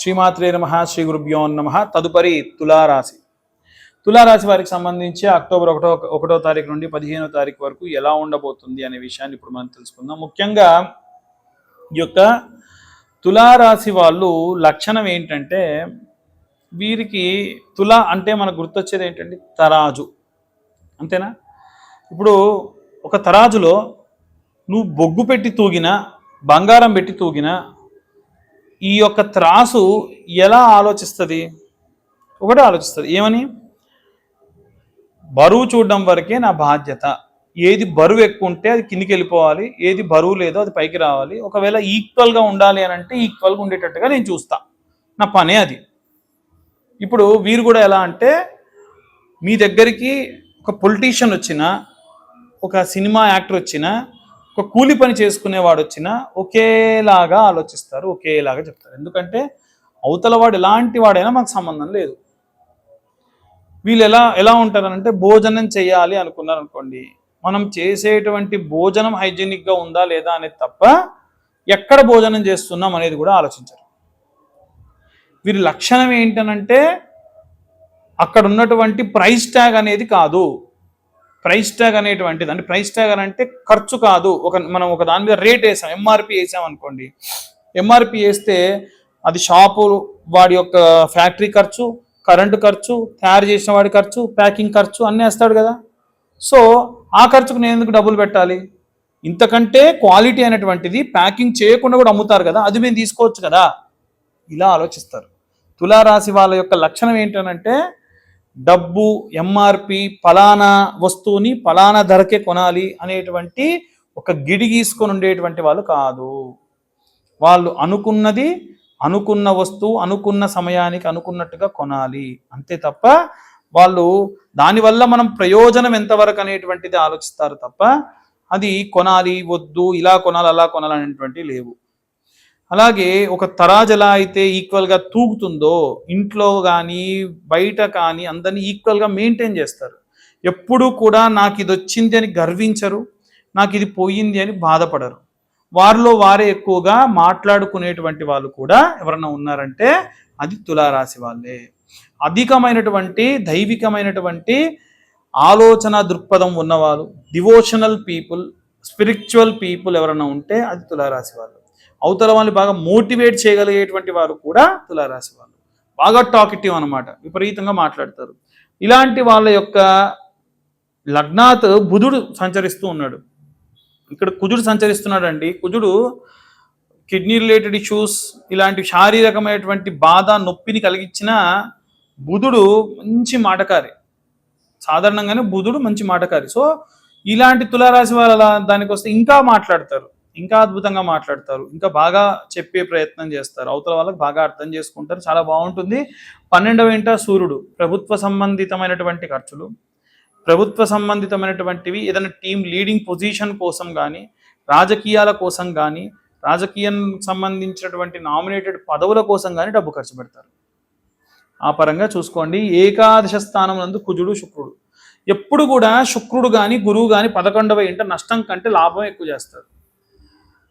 శ్రీమాత్రే నమ శ్రీ గురుభ్యో నమ. తదుపరి తులారాశి. తులారాశి వారికి సంబంధించి అక్టోబర్ ఒకటో ఒకటో తారీఖు నుండి పదిహేనో తారీఖు వరకు ఎలా ఉండబోతుంది అనే విషయాన్ని ఇప్పుడు మనం తెలుసుకుందాం. ముఖ్యంగా ఈ యొక్క తులారాశి వాళ్ళు లక్షణం ఏంటంటే వీరికి తుల అంటే మనకు గుర్తొచ్చేది ఏంటంటే తరాజు. అంతేనా? ఇప్పుడు ఒక తరాజులో నువ్వు బొగ్గు పెట్టి తూగినా బంగారం పెట్టి తూగినా ఈ యొక్క త్రాసు ఎలా ఆలోచిస్తుంది? ఒకటే ఆలోచిస్తుంది. ఏమని? బరువు చూడడం వరకే నా బాధ్యత. ఏది బరువు ఎక్కువ ఉంటే అది కిందికి వెళ్ళిపోవాలి. ఏది బరువు లేదో అది పైకి రావాలి. ఒకవేళ ఈక్వల్గా ఉండాలి అని అంటే ఈక్వల్గా ఉండేటట్టుగా నేను చూస్తా. నా పనే అది. ఇప్పుడు వీరు కూడా ఎలా అంటే మీ దగ్గరికి ఒక పొలిటీషియన్ వచ్చినా ఒక సినిమా యాక్టర్ వచ్చినా ఒక కూలి పని చేసుకునేవాడు వచ్చినా ఒకేలాగా ఆలోచిస్తారు ఒకేలాగా చెప్తారు. ఎందుకంటే అవతల వాడు ఎలాంటి వాడైనా మాకు సంబంధం లేదు. వీళ్ళు ఎలా ఎలా ఉంటారనంటే భోజనం చేయాలి అనుకున్నారు అనుకోండి మనం చేసేటువంటి భోజనం హైజీనిక్గా ఉందా లేదా అనేది తప్ప ఎక్కడ భోజనం చేస్తున్నాం అనేది కూడా ఆలోచించరు. వీరి లక్షణం ఏంటనంటే అక్కడ ఉన్నటువంటి ప్రైస్ ట్యాగ్ అనేది కాదు. ప్రైస్ ట్యాగ్ అనేటువంటిది. అంటే ప్రైస్ ట్యాగ్ అని అంటే ఖర్చు కాదు. ఒక మనం ఒక దాని మీద రేట్ వేసాం. ఎంఆర్పి వేసాం అనుకోండి. ఎంఆర్పి వేస్తే అది షాపు వాడి యొక్క ఫ్యాక్టరీ ఖర్చు కరెంటు ఖర్చు తయారు చేసిన వాడి ఖర్చు ప్యాకింగ్ ఖర్చు అన్నీ వేస్తాడు కదా. సో ఆ ఖర్చుకు నేను ఎందుకు డబ్బులు పెట్టాలి? ఇంతకంటే క్వాలిటీ అనేటువంటిది ప్యాకింగ్ చేయకుండా కూడా అమ్ముతారు కదా. అది మేము తీసుకోవచ్చు కదా. ఇలా ఆలోచిస్తారు. తులారాశి వాళ్ళ యొక్క లక్షణం ఏంటనంటే డబ్బు ఎంఆర్పి ఫలానా వస్తువుని ఫలానా ధరకే కొనాలి అనేటువంటి ఒక గిడి గీసుకొని ఉండేటువంటి వాళ్ళు కాదు. వాళ్ళు అనుకున్నది అనుకున్న వస్తువు అనుకున్న సమయానికి అనుకున్నట్టుగా కొనాలి. అంతే తప్ప వాళ్ళు దానివల్ల మనం ప్రయోజనం ఎంతవరకు అనేటువంటిది ఆలోచిస్తారు తప్ప అది కొనాలి వద్దు ఇలా కొనాలి అలా కొనాలి అనేటువంటి లేవు. అలాగే ఒక తరాజు ఎలా అయితే ఈక్వల్గా తూగుతుందో ఇంట్లో కానీ బయట కానీ అందరినీ ఈక్వల్గా మెయింటైన్ చేస్తారు. ఎప్పుడూ కూడా నాకు ఇది వచ్చింది అని గర్వించరు నాకు ఇది పోయింది అని బాధపడరు. వారిలో వారే ఎక్కువగా మాట్లాడుకునేటువంటి వాళ్ళు కూడా ఎవరన్నా ఉన్నారంటే అది తులారాశి వాళ్ళే. అధికమైనటువంటి దైవికమైనటువంటి ఆలోచన దృక్పథం ఉన్నవాళ్ళు డివోషనల్ పీపుల్ స్పిరిచువల్ పీపుల్ ఎవరైనా ఉంటే అది తులారాశి వాళ్ళు. అవతల వాళ్ళని బాగా మోటివేట్ చేయగలిగేటువంటి వారు కూడా తులారాశి వాళ్ళు. బాగా టాకిటివ్ అనమాట విపరీతంగా మాట్లాడతారు. ఇలాంటి వాళ్ళ యొక్క లగ్నాత్ బుధుడు సంచరిస్తూ ఉన్నాడు. ఇక్కడ కుజుడు సంచరిస్తున్నాడు అండి కుజుడు కిడ్నీ రిలేటెడ్ ఇష్యూస్ ఇలాంటి శారీరకమైనటువంటి బాధ నొప్పిని కలిగించిన బుధుడు మంచి మాటకారి. సాధారణంగానే బుధుడు మంచి మాటకారి. సో ఇలాంటి తులారాశి వాళ్ళ దానికి వస్తే ఇంకా మాట్లాడతారు. ఇంకా అద్భుతంగా మాట్లాడతారు. ఇంకా బాగా చెప్పే ప్రయత్నం చేస్తారు. అవతల వాళ్ళకి బాగా అర్థం చేసుకుంటారు. చాలా బాగుంటుంది. పన్నెండవ ఇంట సూర్యుడు. ప్రభుత్వ సంబంధితమైనటువంటి ఖర్చులు ప్రభుత్వ సంబంధితమైనటువంటివి ఏదైనా టీం లీడింగ్ పొజిషన్ కోసం కానీ రాజకీయాల కోసం కానీ రాజకీయం సంబంధించినటువంటి నామినేటెడ్ పదవుల కోసం కానీ డబ్బు ఖర్చు పెడతారు. ఆ పరంగా చూసుకోండి. ఏకాదశ స్థానం నందు కుజుడు శుక్రుడు. ఎప్పుడు కూడా శుక్రుడు కానీ గురువు కానీ పదకొండవ ఇంట నష్టం కంటే లాభం ఎక్కువ చేస్తారు.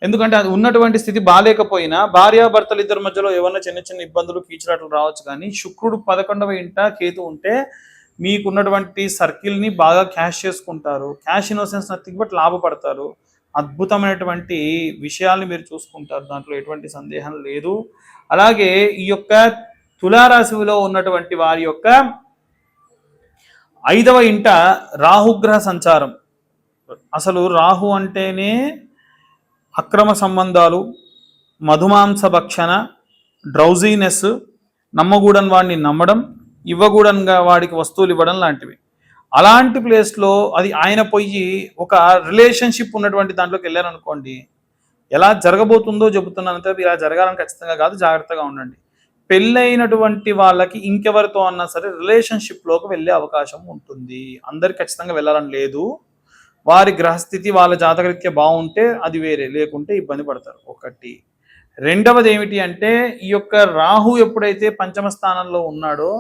ఎందుకంటే అది ఉన్నటువంటి స్థితి బాగాలేకపోయినా భార్యాభర్తలు ఇద్దరి మధ్యలో ఏమన్నా చిన్న చిన్న ఇబ్బందులు కీచులాటలు రావచ్చు కానీ శుక్రుడు పదకొండవ ఇంట కేతు ఉంటే మీకున్నటువంటి సర్కిల్ని బాగా క్యాష్ చేసుకుంటారు. క్యాష్ ఇన్నోసెన్స్ నథింగ్ బట్ లాభపడతారు. అద్భుతమైనటువంటి విషయాల్ని మీరు చూసుకుంటారు. దాంట్లో ఎటువంటి సందేహం లేదు. అలాగే ఈ యొక్క తులారాశిలో ఉన్నటువంటి వారి యొక్క ఐదవ ఇంట రాహుగ్రహ సంచారం. అసలు రాహు అంటేనే అక్రమ సంబంధాలు మధుమాంస భక్షణ డ్రౌజీనెస్ నమ్మకూడని వాడిని నమ్మడం ఇవ్వకూడనిగా వాడికి వస్తువులు ఇవ్వడం లాంటివి. అలాంటి ప్లేస్లో అది ఆయన పోయి ఒక రిలేషన్షిప్ ఉన్నటువంటి దాంట్లోకి వెళ్ళారనుకోండి ఎలా జరగబోతుందో చెబుతున్నానంటే ఇలా జరగాలని ఖచ్చితంగా కాదు జాగ్రత్తగా ఉండండి. పెళ్ళైనటువంటి వాళ్ళకి ఇంకెవరితో అన్నా సరే రిలేషన్షిప్లోకి వెళ్ళే అవకాశం ఉంటుంది. అందరికి ఖచ్చితంగా వెళ్ళాలని లేదు. వారి గ్రహస్థితి వాళ్ళ జాతకరీత్యా బాగుంటే అది వేరే లేకుంటే ఇబ్బంది పడతారు. ఒకటి. రెండవది ఏమిటి అంటే ఈ యొక్క రాహు ఎప్పుడైతే పంచమ స్థానంలో ఉన్నాడో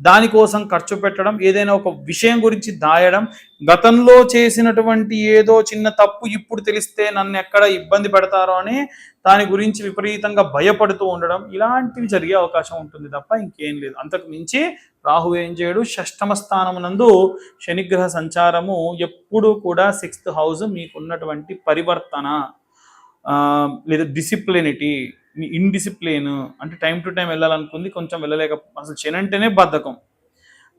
దానికోసం ఖర్చు పెట్టడం ఏదైనా ఒక విషయం గురించి దాయడం గతంలో చేసినటువంటి ఏదో చిన్న తప్పు ఇప్పుడు తెలిస్తే నన్ను ఎక్కడ ఇబ్బంది పెడతారో అని దాని గురించి విపరీతంగా భయపడుతూ ఉండడం ఇలాంటివి జరిగే అవకాశం ఉంటుంది తప్ప ఇంకేం లేదు. అంతకు మించి రాహు ఏం చేయడు? షష్టమ స్థానమునందు శనిగ్రహ సంచారము ఎప్పుడు కూడా సిక్స్త్ హౌస్ మీకున్నటువంటి పరివర్తన లేదా డిసిప్లినిటీ మీ ఇన్డిసిప్లిన్ అంటే టైం టు టైం వెళ్ళాలనుకుంది కొంచెం వెళ్ళలేక అసలు శని అంటేనే బద్ధకం.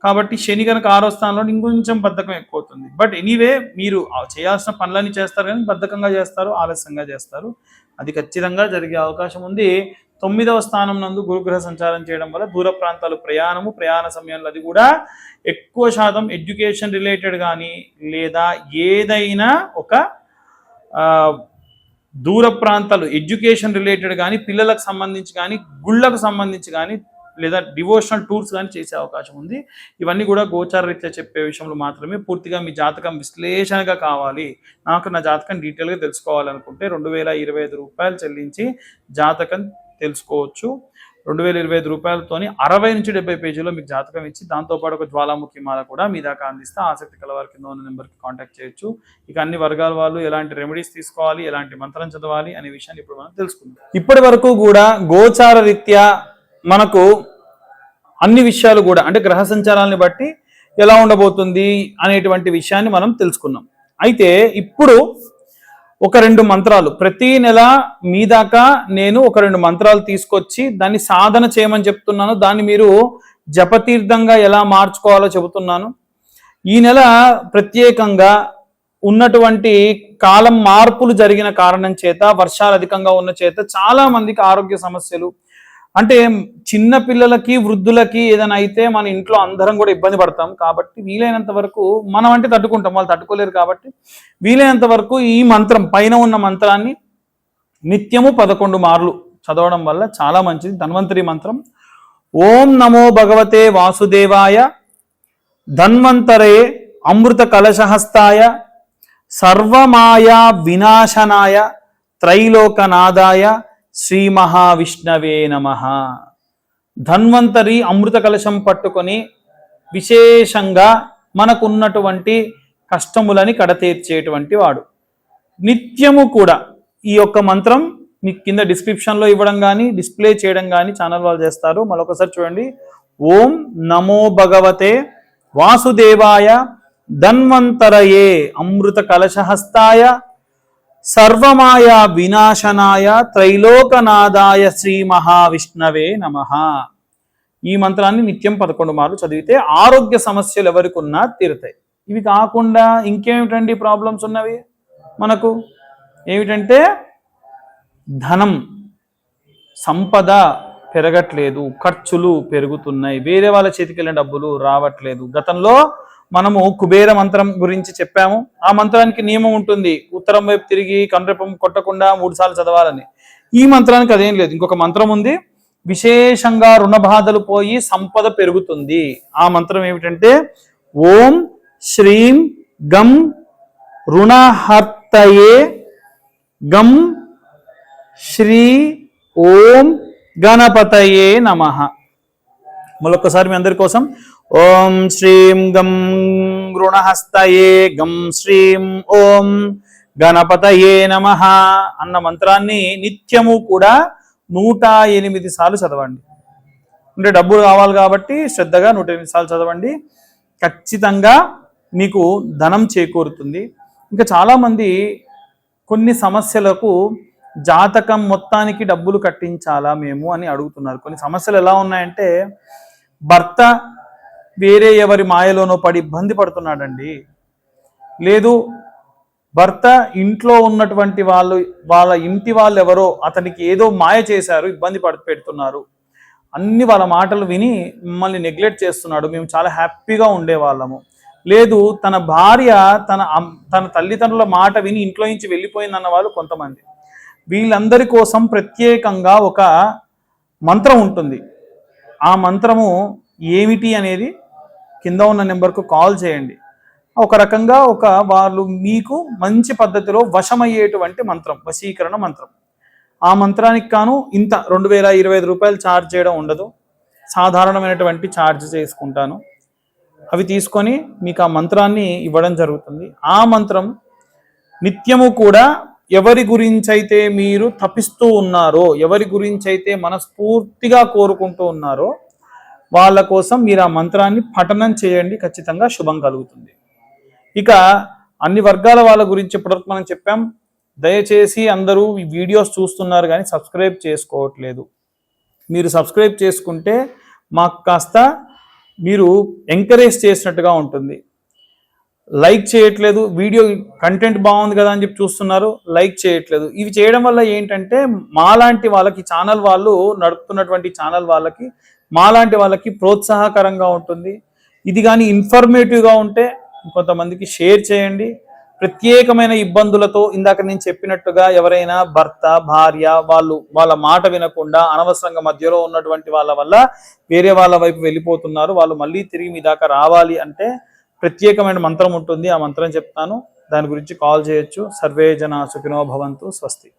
కాబట్టి శని కనుక ఆరో స్థానంలో ఇంకొంచెం బద్ధకం ఎక్కువ అవుతుంది బట్ ఎనీవే మీరు చేయాల్సిన పనులన్నీ చేస్తారు కానీ బద్ధకంగా చేస్తారు ఆలస్యంగా చేస్తారు. అది ఖచ్చితంగా జరిగే అవకాశం ఉంది. తొమ్మిదవ స్థానం నందు గురుగ్రహ సంచారం చేయడం వల్ల దూర ప్రాంతాలు ప్రయాణము ప్రయాణ సమయంలో అది కూడా ఎక్కువ శాతం ఎడ్యుకేషన్ రిలేటెడ్ కానీ లేదా ఏదైనా ఒక దూర ప్రాంతాలు ఎడ్యుకేషన్ రిలేటెడ్ కానీ పిల్లలకు సంబంధించి కానీ గుళ్ళకు సంబంధించి కానీ లేదా డివోషనల్ టూర్స్ కానీ చేసే అవకాశం ఉంది. ఇవన్నీ కూడా గోచార రీత్యా చెప్పే విషయంలో మాత్రమే పూర్తిగా మీ జాతకం విశ్లేషణగా కావాలి. నాకు నా జాతకం డీటెయిల్గా తెలుసుకోవాలనుకుంటే రెండు వేల ఇరవై ఐదు రూపాయలు చెల్లించి జాతకం తెలుసుకోవచ్చు. రెండు వేల ఇరవై ఐదు రూపాయలతోని అరవై నుంచి డెబ్బై పేజీలో మీకు జాతకం ఇచ్చి దాంతోపాటు ఒక జ్వాలాముఖి మాల కూడా మీ దాకా అందిస్తే ఆసక్తి కల వారి కింద ఉన్న నెంబర్కి కాంటాక్ట్ చేయొచ్చు. ఇక అన్ని వర్గాల వాళ్ళు ఎలాంటి రెమెడీస్ తీసుకోవాలి ఎలాంటి మంత్రం చదవాలి అనే విషయాన్ని ఇప్పుడు మనం తెలుసుకుందాం. ఇప్పటి వరకు కూడా గోచార రీత్యా మనకు అన్ని విషయాలు కూడా అంటే గ్రహ సంచారాలని బట్టి ఎలా ఉండబోతుంది అనేటువంటి విషయాన్ని మనం తెలుసుకున్నాం. అయితే ఇప్పుడు ఒక రెండు మంత్రాలు. ప్రతి నెల మీ దాకా నేను ఒక రెండు మంత్రాలు తీసుకొచ్చి దాన్ని సాధన చేయమని చెప్తున్నాను. దాన్ని మీరు జపతీర్థంగా ఎలా మార్చుకోవాలో చెబుతున్నాను. ఈ నెల ప్రత్యేకంగా ఉన్నటువంటి కాలం మార్పులు జరిగిన కారణం చేత వర్షాలు అధికంగా ఉన్న చేత చాలా మందికి ఆరోగ్య సమస్యలు అంటే చిన్న పిల్లలకి వృద్ధులకి ఏదైనా అయితే మన ఇంట్లో అందరం కూడా ఇబ్బంది పడతాం. కాబట్టి వీలైనంత వరకు మనం అంటే తట్టుకుంటాం. వాళ్ళు తట్టుకోలేరు కాబట్టి వీలైనంత వరకు ఈ మంత్రం పైన ఉన్న మంత్రాన్ని నిత్యము పదకొండు మార్లు చదవడం వల్ల చాలా మంచిది. ధన్వంతరి మంత్రం. ఓం నమో భగవతే వాసుదేవాయ ధన్వంతరే అమృత కలశహస్తాయ సర్వమాయా వినాశనాయ త్రైలోకనాదాయ శ్రీ మహావిష్ణవే నమ. ధన్వంతరి అమృత కలశం పట్టుకొని విశేషంగా మనకున్నటువంటి కష్టములని కడతీర్చేటువంటి వాడు. నిత్యము కూడా ఈ యొక్క మంత్రం మీకు కింద డిస్క్రిప్షన్లో ఇవ్వడం కానీ డిస్ప్లే చేయడం కానీ ఛానల్ వాళ్ళు చేస్తారు. మరొకసారి చూడండి. ఓం నమో భగవతే వాసుదేవాయ ధన్వంతరయే అమృత కలశహస్తాయ సర్వమాయ వినాశనాయ త్రైలోకనాదాయ శ్రీ మహావిష్ణవే నమ. ఈ మంత్రాన్ని నిత్యం పదకొండు మార్లు చదివితే ఆరోగ్య సమస్యలు ఎవరికి ఉన్నా తీరుతాయి. ఇవి కాకుండా ఇంకేమిటండి ప్రాబ్లమ్స్ ఉన్నవి? మనకు ఏమిటంటే ధనం సంపద పెరగట్లేదు ఖర్చులు పెరుగుతున్నాయి వేరే వాళ్ళ చేతికి వెళ్ళిన డబ్బులు రావట్లేదు. గతంలో మనము కుబేర మంత్రం గురించి చెప్పాము. ఆ మంత్రానికి నియమం ఉంటుంది. ఉత్తరం వైపు తిరిగి కండ్రపం కొట్టకుండా మూడు సార్లు చదవాలని. ఈ మంత్రానికి అదేం లేదు. ఇంకొక మంత్రం ఉంది. విశేషంగా రుణ బాధలు పోయి సంపద పెరుగుతుంది. ఆ మంత్రం ఏమిటంటే ఓం శ్రీం గం రుణహర్తయే గం శ్రీ ఓం గణపతయే నమ. మళ్ళొక్కసారి మీ అందరి కోసం ఓం శ్రీం గం గృణహస్తయే గం శ్రీం ఓం గణపతయే నమ అన్న మంత్రాన్ని నిత్యము కూడా నూట ఎనిమిది సార్లు చదవండి. అంటే డబ్బులు కావాలి కాబట్టి శ్రద్ధగా నూట ఎనిమిది సార్లు చదవండి. ఖచ్చితంగా మీకు ధనం చేకూరుతుంది. ఇంకా చాలామంది కొన్ని సమస్యలకు జాతకం మొత్తానికి డబ్బులు కట్టించాలా మేము అని అడుగుతున్నారు. కొన్ని సమస్యలు ఎలా ఉన్నాయంటే భర్త వేరే ఎవరి మాయలోనో పడి ఇబ్బంది పడుతున్నాడండి. లేదు భర్త ఇంట్లో ఉన్నటువంటి వాళ్ళు వాళ్ళ ఇంటి వాళ్ళు ఎవరో అతనికి ఏదో మాయ చేశారు ఇబ్బంది పడి పెడుతున్నారు. అన్ని వాళ్ళ మాటలు విని మిమ్మల్ని నెగ్లెక్ట్ చేస్తున్నాడు. మేము చాలా హ్యాపీగా ఉండేవాళ్ళము. లేదు తన భార్య తన తన తల్లిదండ్రుల మాట విని ఇంట్లో నుంచి వెళ్ళిపోయిందన్న వాళ్ళు కొంతమంది. వీళ్ళందరి కోసం ప్రత్యేకంగా ఒక మంత్రం ఉంటుంది. ఆ మంత్రము ఏమిటి అనేది కింద ఉన్న నెంబర్కు కాల్ చేయండి. ఒక రకంగా ఒక వాళ్ళు మీకు మంచి పద్ధతిలో వశమయ్యేటువంటి మంత్రం వశీకరణ మంత్రం. ఆ మంత్రానికి కాను ఇంత రెండు వేల ఇరవై ఐదు రూపాయలు ఛార్జ్ చేయడం ఉండదు. సాధారణమైనటువంటి ఛార్జ్ చేసుకుంటాను. అవి తీసుకొని మీకు ఆ మంత్రాన్ని ఇవ్వడం జరుగుతుంది. ఆ మంత్రం నిత్యము కూడా ఎవరి గురించి అయితే మీరు తపిస్తూ ఉన్నారో ఎవరి గురించి అయితే మనస్ఫూర్తిగా కోరుకుంటూ ఉన్నారో వాళ్ళ కోసం మీరు ఆ మంత్రాన్ని పఠనం చేయండి ఖచ్చితంగా శుభం కలుగుతుంది. ఇక అన్ని వర్గాల వాళ్ళ గురించి ఇప్పటివరకు మనం చెప్పాం. దయచేసి అందరూ ఈ వీడియోస్ చూస్తున్నారు కానీ సబ్స్క్రైబ్ చేసుకోవట్లేదు. మీరు సబ్స్క్రైబ్ చేసుకుంటే మాకు కాస్త మీరు ఎంకరేజ్ చేసినట్టుగా ఉంటుంది. లైక్ చేయట్లేదు వీడియో కంటెంట్ బాగుంది కదా అని చెప్పి చూస్తున్నారు లైక్ చేయట్లేదు. ఇవి చేయడం వల్ల ఏంటంటే మాలాంటి వాళ్ళకి ఛానల్ వాళ్ళు నడుపుతున్నటువంటి ఛానల్ వాళ్ళకి మాలాంటి వాళ్ళకి ప్రోత్సాహకరంగా ఉంటుంది. ఇది కానీ ఇన్ఫర్మేటివ్గా ఉంటే కొంతమందికి షేర్ చేయండి. ప్రత్యేకమైన ఇబ్బందులతో ఇందాక నేను చెప్పినట్టుగా ఎవరైనా భర్త భార్య వాళ్ళు వాళ్ళ మాట వినకుండా అనవసరంగా మధ్యలో ఉన్నటువంటి వాళ్ళ వల్ల వేరే వాళ్ళ వైపు వెళ్ళిపోతున్నారు. వాళ్ళు మళ్ళీ తిరిగి మీ దాకా రావాలి అంటే ప్రత్యేకమైన మంత్రం ఉంటుంది. ఆ మంత్రం చెప్తాను. దాని గురించి కాల్ చేయొచ్చు. సర్వే జన సుఖినో భవంతు. స్వస్తి.